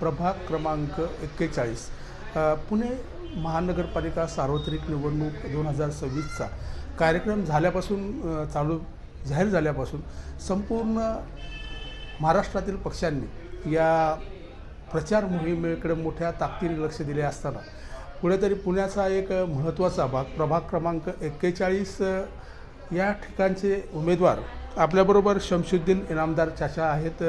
प्रभाग क्रमांक एक्केचाळीस पुणे महानगरपालिका सार्वत्रिक निवडणूक दोन हजार सव्वीसचा कार्यक्रम झाल्यापासून चालू जाहीर झाल्यापासून संपूर्ण महाराष्ट्रातील पक्षांनी या प्रचार मोहिमेकडे मोठ्या ताकदीने लक्ष दिले असताना कुठेतरी पुण्याचा एक महत्त्वाचा भाग प्रभाग क्रमांक एक्केचाळीस या ठिकाणचे उमेदवार आपल्याबरोबर शमशुद्दीन इनामदार चाचा आहेत.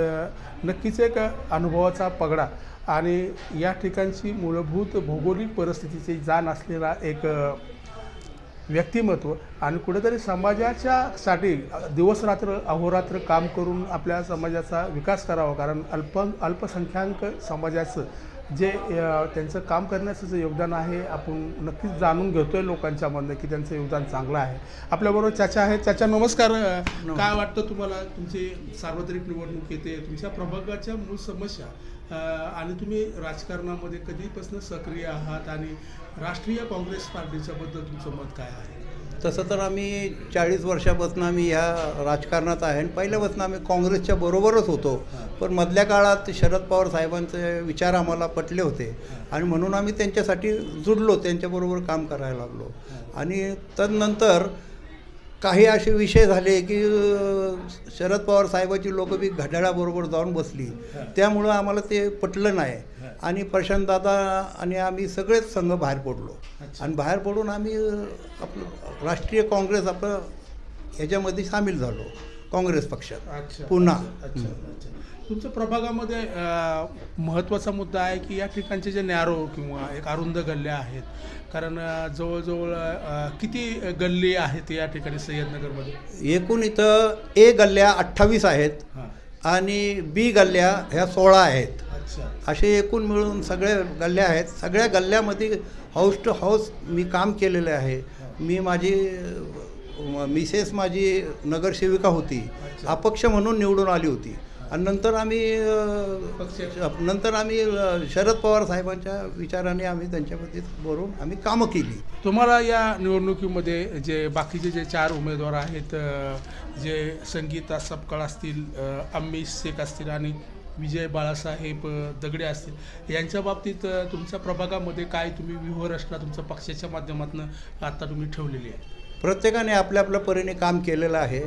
नक्कीच एक अनुभवाचा पगडा आणि या ठिकाणची मूलभूत भौगोलिक परिस्थितीची जाण असलेला एक व्यक्तिमत्व आणि कुठेतरी समाजाच्या साठी दिवसरात्र अहोरात्र काम करून आपल्या समाजाचा विकास करावा. कारण अल्प अल्पसंख्याक समाजाचं जे त्यांचं काम करण्याचं जे योगदान आहे आपण नक्कीच जाणून घेतोय लोकांच्यामधनं की त्यांचं योगदान चांगलं आहे. आपल्याबरोबर चाचा आहेत. चाचा नमस्कार. काय वाटतं तुम्हाला तुमची सार्वत्रिक निवडणूक येते तुमच्या प्रभागाच्या मूळ समस्या? आणि तुम्ही राजकारणामध्ये कधीपासून सक्रिय आहात आणि राष्ट्रीय काँग्रेस पार्टीच्या बद्दल तुमचं मत काय आहे? तसं तर आम्ही चाळीस वर्षापासून आम्ही ह्या राजकारणात आहे. आणि पहिल्यापासून आम्ही काँग्रेसच्या बरोबरच होतो. पण मधल्या काळात शरद पवार साहेबांचे विचार आम्हाला पटले होते. आणि म्हणून आम्ही त्यांच्यासाठी जुडलो त्यांच्याबरोबर काम करायला लागलो. आणि तदनंतर काही असे विषय झाले की शरद पवार साहेबाची लोक बी घड्याळाबरोबर जाऊन बसली. त्यामुळं आम्हाला ते पटलं नाही. आणि प्रशांतदादा आणि आम्ही सगळेच संघ बाहेर पडलो. आणि बाहेर पडून आम्ही आपलं राष्ट्रीय काँग्रेस आपलं ह्याच्यामध्ये सामील झालो. काँग्रेस पक्षात अच्छा पुन्हा. तुमच्या प्रभागामध्ये महत्त्वाचा मुद्दा आहे की या ठिकाणचे जे नॅरो किंवा एक अरुंद गल्ल्या आहेत कारण जवळजवळ किती गल्ली आहेत या ठिकाणी सह्याद्रनगरमध्ये एकूण इथं ए गल्ल्या अठ्ठावीस आहेत आणि बी गल्ल्या ह्या सोळा आहेत. असे एकूण मिळून सगळे गल्ल्या आहेत. सगळ्या गल्ल्यामध्ये हाऊस टू हाऊस मी काम केलेले आहे. मी माझी मिसेस माझी नगरसेविका होती. अपक्ष म्हणून निवडून आली होती. आणि नंतर आम्ही नंतर आम्ही शरद पवार साहेबांच्या विचाराने आम्ही त्यांच्यामध्ये बरोबर आम्ही कामं केली. तुम्हाला या निवडणुकीमध्ये जे बाकीचे जे चार उमेदवार आहेत जे संगीता सपकाळ असतील अ, अम्मीश शेख असतील आणि विजय बाळासाहेब दगडे असतील यांच्या बाबतीत तुमच्या प्रभागामध्ये काय तुम्ही व्यूहरचना तुमच्या पक्षाच्या माध्यमातून आता तुम्ही ठेवलेली आहे? प्रत्येकाने आपल्या आपल्या परीने काम केलेलं आहे.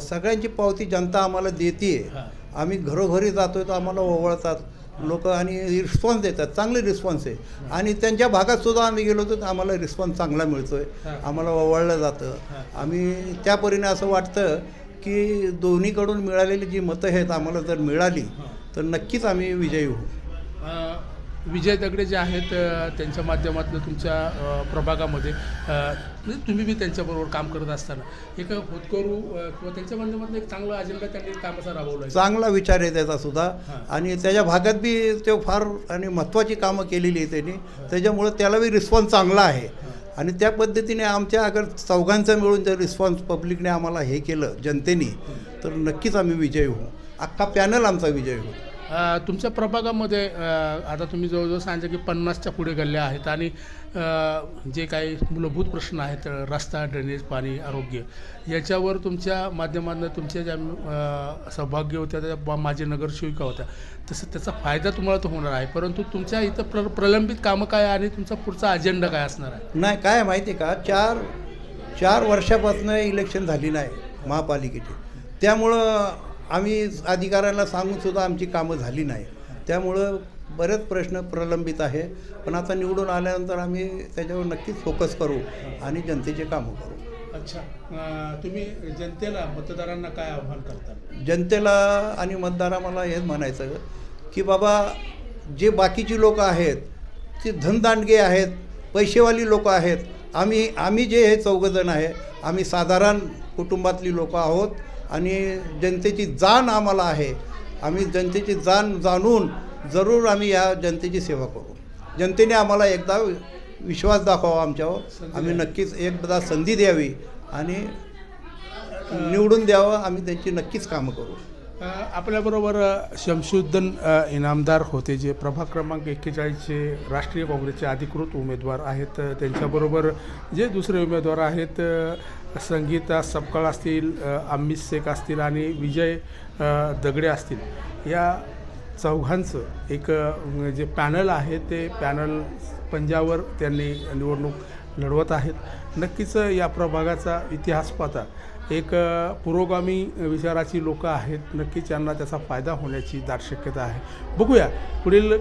सगळ्यांची पावती जनता आम्हाला देते. आम्ही घरोघरी जातोय तर आम्हाला ओवळतात. लोक आणि रिस्पॉन्स देतात. चांगले रिस्पॉन्स आहे. आणि त्यांच्या भागात सुद्धा आम्ही गेलो तर आम्हाला रिस्पॉन्स चांगला मिळतोय. आम्हाला ओवळलं जातं. आम्ही त्या परीने असं वाटतं की दोन्हीकडून मिळालेली जी मतं आहेत आम्हाला जर मिळाली. तर नक्कीच आम्ही विजयी होऊ. विजय दगडे जे आहेत त्यांच्या माध्यमातून तुमच्या प्रभागामध्ये म्हणजे तुम्ही बी त्यांच्याबरोबर काम करत असताना. एक होतकरू किंवा त्यांच्या माध्यमातून एक चांगला अजेंडा त्यांनी कामाचा राबवला चांगला विचार आहे त्याचा सुद्धा. आणि त्याच्या भागात बी ते फार आणि महत्त्वाची कामं केलेली आहे त्यांनी. त्याच्यामुळं त्याला बी रिस्पॉन्स चांगला आहे. आणि त्या पद्धतीने आमच्या अगर चौघांचं मिळून जर रिस्पॉन्स पब्लिकने आम्हाला हे केलं जनतेने तर नक्कीच आम्ही विजयी होऊ. अख्खा पॅनल आमचा विजयी होऊ. तुमच्या प्रभागामध्ये आता तुम्ही जवळजवळ सांगितलं की पन्नासच्या पुढे गल्ल्या आहेत आणि जे काही मूलभूत प्रश्न आहेत रस्ता ड्रेनेज पाणी आरोग्य याच्यावर तुमच्या माध्यमातून तुमच्या ज्या सौभाग्य होत्या त्या बा- माझे नगरसेविका होत्या तसं त्याचा फायदा तुम्हाला तो होणार आहे परंतु तुमच्या इथं प्र प्रलंबित कामं काय आणि तुमचा पुढचा अजेंडा काय असणार आहे? नाही काय माहिती आहे का? चार चार वर्षापासून इलेक्शन झाली नाही महापालिकेची. त्यामुळं आम्ही अधिकाऱ्यांना सांगून सुद्धा आमची कामं झाली नाही. त्यामुळं बरेच प्रश्न प्रलंबित आहे. पण आता निवडून आल्यानंतर आम्ही त्याच्यावर नक्कीच फोकस करू आणि जनतेचे कामं करू. अच्छा. तुम्ही जनतेला मतदारांना काय आव्हान करता? जनतेला आणि मतदारा मला हेच म्हणायचं की बाबा जे बाकीची लोक आहेत ते धनदांडगे आहेत पैसेवाली लोक आहेत आम्ही आम्ही जे हे चौघजण आहे आम्ही साधारण कुटुंबातली लोक आहोत. आणि जनतेची जाण आम्हाला आहे. आम्ही जनतेची जाण जाणून जरूर आम्ही या जनतेची सेवा करू. जनतेने आम्हाला एकदा विश्वास दाखवावा आमच्यावर. आम्ही नक्कीच एकदा संधी द्यावी आणि निवडून द्यावं. आम्ही त्यांची नक्कीच कामं करू. आपल्याबरोबर शमशुद्दन इनामदार होते जे प्रभाग क्रमांक एक्केचाळीसचे राष्ट्रीय काँग्रेसचे अधिकृत उमेदवार आहेत. त्यांच्याबरोबर जे दुसरे उमेदवार आहेत संगीता सपकाळ असतील अम्मी अमित शेख असतील आणि विजय दगडे असतील. या चौघांचं एक जे पॅनल आहे ते पॅनल पंजावर त्यांनी निवडणूक लढवत आहेत. नक्कीच या प्रभागाचा इतिहास पाहता एक पुरोगामी विचाराची लोकं आहेत. नक्कीच यांना त्याचा फायदा होण्याची दाट शक्यता आहे. बघूया पुढील